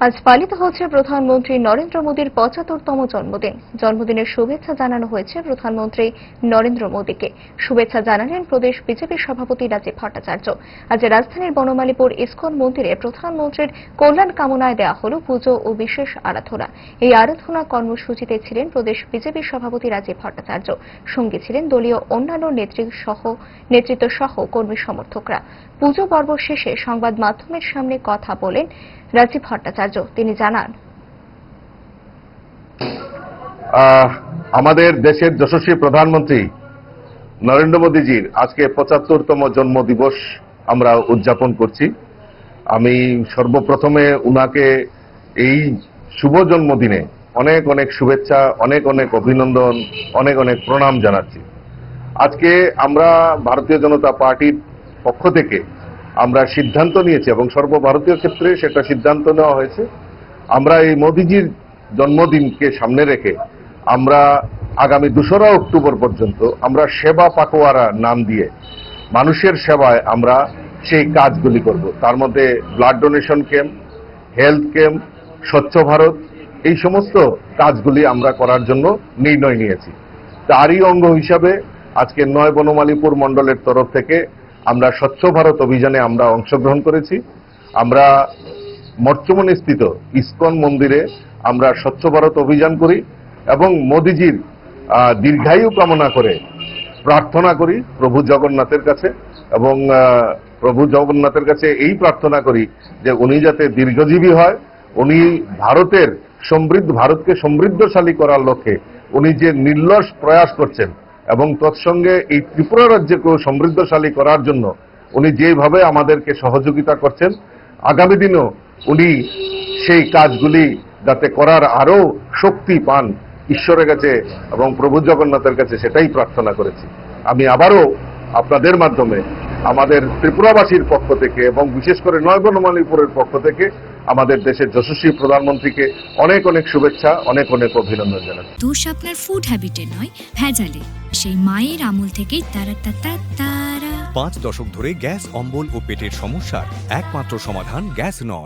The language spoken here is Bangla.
আজ পালিত হচ্ছে প্রধানমন্ত্রী নরেন্দ্র মোদীর পঁচাত্তরতম জন্মদিন। জন্মদিনের শুভেচ্ছা জানানো হয়েছে প্রধানমন্ত্রী নরেন্দ্র মোদীকে। শুভেচ্ছা জানালেন প্রদেশ বিজেপির সভাপতি রাজীব ভট্টাচার্য। আজ রাজধানীর বনমালীপুর ইসকন মন্দিরে প্রধানমন্ত্রীর কল্যাণ কামনায় দেওয়া হল পুজো ও বিশেষ আরাধনা। এই আরাধনা কর্মসূচিতে ছিলেন প্রদেশ বিজেপির সভাপতি রাজীব ভট্টাচার্য। সঙ্গে ছিলেন দলীয় অন্যান্য সহ, নেতৃত্ব সহ কর্মী সমর্থকরা। পুজো পর্ব শেষে সংবাদ মাধ্যমের সামনে কথা বলেন রাজীব ভট্টাচার্য। তিনি জানান। আমাদের দেশের যশস্বী প্রধানমন্ত্রী নরেন্দ্র মোদীজির আজকে পঁচাত্তরতম জন্ম দিবস আমরা উদযাপন করছি। আমি সর্বপ্রথমে উনাকে এই শুভ জন্মদিনে অনেক অনেক শুভেচ্ছা, অনেক অনেক অভিনন্দন, অনেক অনেক প্রণাম জানাচ্ছি। আজকে আমরা ভারতীয় জনতা পার্টির পক্ষ থেকে আমরা সিদ্ধান্ত নিয়েছি এবং সর্বভারতীয় ক্ষেত্রে সেটা সিদ্ধান্ত নেওয়া হয়েছে। আমরা এই মোদিজির জন্মদিনকে সামনে রেখে আমরা আগামী দোসরা অক্টোবর পর্যন্ত আমরা সেবা পাকোয়ারা নাম দিয়ে মানুষের সেবায় আমরা সেই কাজগুলি করব। তার মধ্যে blood donation camp, health camp, স্বচ্ছ ভারত, এই সমস্ত কাজগুলি আমরা করার জন্য নির্ণয় নিয়েছি। তারই অঙ্গ হিসাবে আজকে নয় বনমালীপুর মণ্ডলের তরফ থেকে আমরা স্বচ্ছ ভারত অভিযানে আমরা অংশগ্রহণ করেছি। আমরা মর্চমণি স্থিত ইসকন মন্দিরে আমরা স্বচ্ছ ভারত অভিযান করি এবং মোদিজির দীর্ঘায়ু কামনা করে প্রার্থনা করি প্রভু জগন্নাথের কাছে এবং প্রভু জগন্নাথের কাছে এই প্রার্থনা করি যে উনি যাতে দীর্ঘজীবী হয়, উনি ভারতের সমৃদ্ধ, ভারতকে সমৃদ্ধশালী করার লক্ষ্যে উনি যে নির্লস প্রয়াস করছেন এবং তৎসঙ্গে এই ত্রিপুরা রাজ্যকেও সমৃদ্ধশালী করার জন্য উনি যেভাবে আমাদেরকে সহযোগিতা করছেন, আগামী দিনেও উনি সেই কাজগুলি যাতে করার আরও শক্তি পান ঈশ্বরের কাছে এবং প্রভু জগন্নাথের কাছে, সেটাই প্রার্থনা করেছি। আমি আবারও আপনাদের মাধ্যমে আমাদের ত্রিপুরাবাসীর পক্ষ থেকে এবং বিশেষ করে নয় বনমালীপুরের পক্ষ থেকে আমাদের দেশের যশস্বী প্রধানমন্ত্রীকে অনেক অনেক শুভেচ্ছা অনেক অনেক অভিনন্দন জানাচ্ছি। দোষ আপনার ফুড হ্যাবিটে নয় ভেজালে। সেই মায়ের আমল থেকে তারা তা তা তারা পাঁচ দশক ধরে গ্যাস অম্বল ও পেটের সমস্যার একমাত্র সমাধান গ্যাস নল।